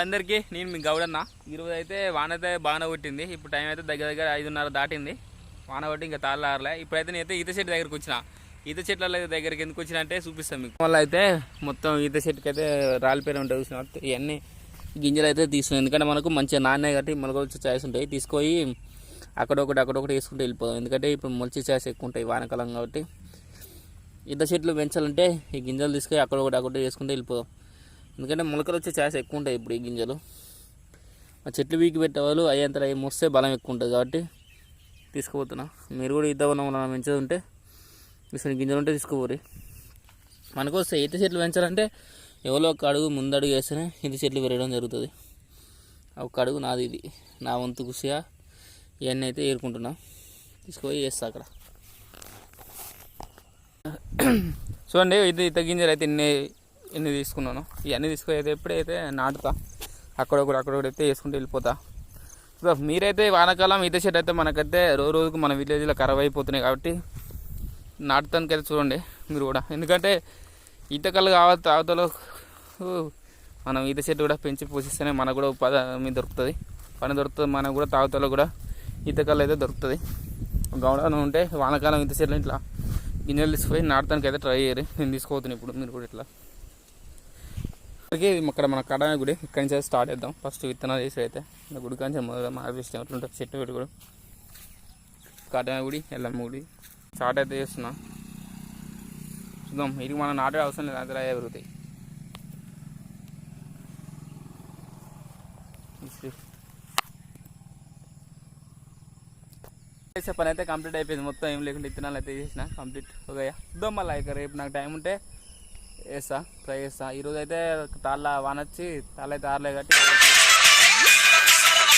అందరికీ నేను మీ గౌడన్న. ఈరోజు అయితే వాన అయితే బాగానే కొట్టింది. ఇప్పుడు టైం అయితే దగ్గర దగ్గర ఐదున్నర దాటింది. వాన కొట్టి ఇంకా తాళ్ళారలే ఇప్పుడైతే నేనైతే ఈత చెట్టు దగ్గరికి వచ్చిన. ఈత చెట్ల దగ్గరికి ఎందుకు వచ్చిన అంటే చూపిస్తాను మీకు. వల్ల అయితే మొత్తం ఈత చెట్టుకి అయితే రాలిపోయిన ఉంటాయి చూసిన. ఇవన్నీ గింజలు అయితే తీసుకున్నాం ఎందుకంటే మనకు మంచిగా నాణ్య కాబట్టి మనకు వచ్చే ఛాయిస్ ఉంటాయి. తీసుకొని అక్కడొకటి అక్కడొకటి వేసుకుంటూ వెళ్ళిపోదాం ఎందుకంటే ఇప్పుడు మొలిచి ఛాయిస్ ఎక్కువ ఉంటాయి వానకాలం కాబట్టి. ఈత చెట్లు పెంచాలంటే ఈ గింజలు తీసుకొని అక్కడొకటి అక్కడ వేసుకుంటూ వెళ్ళిపోదాం ఎందుకంటే మొలకలు వచ్చే ఛాన్స్ ఎక్కువ ఉంటాయి ఇప్పుడు ఈ గింజలు. ఆ చెట్లు వీకి పెట్టేవాళ్ళు అయ్యేంత అవి మోస్తే బలం ఎక్కువ ఉంటుంది కాబట్టి తీసుకుపోతున్నా. మీరు కూడా ఈత వనం పెంచదు ఉంటే ఇసలు గింజలు ఉంటే తీసుకుపోరు. మనకు వస్తే ఈత చెట్లు పెంచాలంటే ఎవరో ఒక అడుగు ముందడుగు వేస్తేనే ఈత చెట్లు పెరగడం జరుగుతుంది. ఒక అడుగు నాది ఇది. నా వంతు కృషిగా ఇవన్నీ అయితే ఏరుకుంటున్నా. తీసుకుపోయి వేస్తా అక్కడ. చూడండి ఇది ఇత గింజలు అయితే ఇన్ని ఇన్ని తీసుకున్నాను? ఇవన్నీ తీసుకుని అయితే ఎప్పుడైతే నాటుతా అక్కడొకటి అక్కడొకటి అయితే వేసుకుంటూ వెళ్ళిపోతా. సో మీరైతే వానాకాలం ఈత చెట్టు అయితే మనకైతే రోజు రోజుకు మన విలేజ్లో ఖరాబ్ అయిపోతున్నాయి కాబట్టి నాటుతానికైతే చూడండి మీరు కూడా. ఎందుకంటే ఈతకలు కావాలి తాగుతలో మనం ఈత చెట్టు కూడా పెంచి పోషిస్తేనే మనకు కూడా ఉపాధి మీద దొరుకుతుంది. పని దొరుకుతుంది మనకు కూడా తాగుతలో కూడా ఈతకల్లు అయితే దొరుకుతుంది. గౌడ ఉంటే వానాకాలం ఈత చెట్లు ఇట్లా గింజలు తీసుకుపోయి నాటడానికి అయితే ట్రై చేయరు. నేను తీసుకోపోతున్నాను ఇప్పుడు మీరు కూడా ఇట్లా. ఇక్కడ మన కడాయి గుడి ఇక్కడి నుంచి స్టార్ట్ చేద్దాం. ఫస్ట్ విత్తనాలు వేసి అయితే గుడి కానీ మొదలు హార్వెస్ట్ ఉంటుంది చెట్టు పెట్టి కూడా. కడాయి గుడి ఎల్లమ్మ గుడి. స్టార్ట్ అయితే చేస్తున్నా. చూద్దాం ఇది మనం నాటే అవసరం లేదు అందులో పెరుగుతాయి. చేసే పని అయితే కంప్లీట్ అయిపోయింది. మొత్తం ఏం లేకుండా ఇత్తనాలు అయితే చేసిన కంప్లీట్ ఓకే చూద్దాం మళ్ళీ ఇక రేపు నాకు టైం ఉంటే వేస్తా ట్రై చేస్తా. ఈరోజు అయితే తాళ్ళ వాన వచ్చి తాళ్ళ అయితే ఆరలే కాబట్టి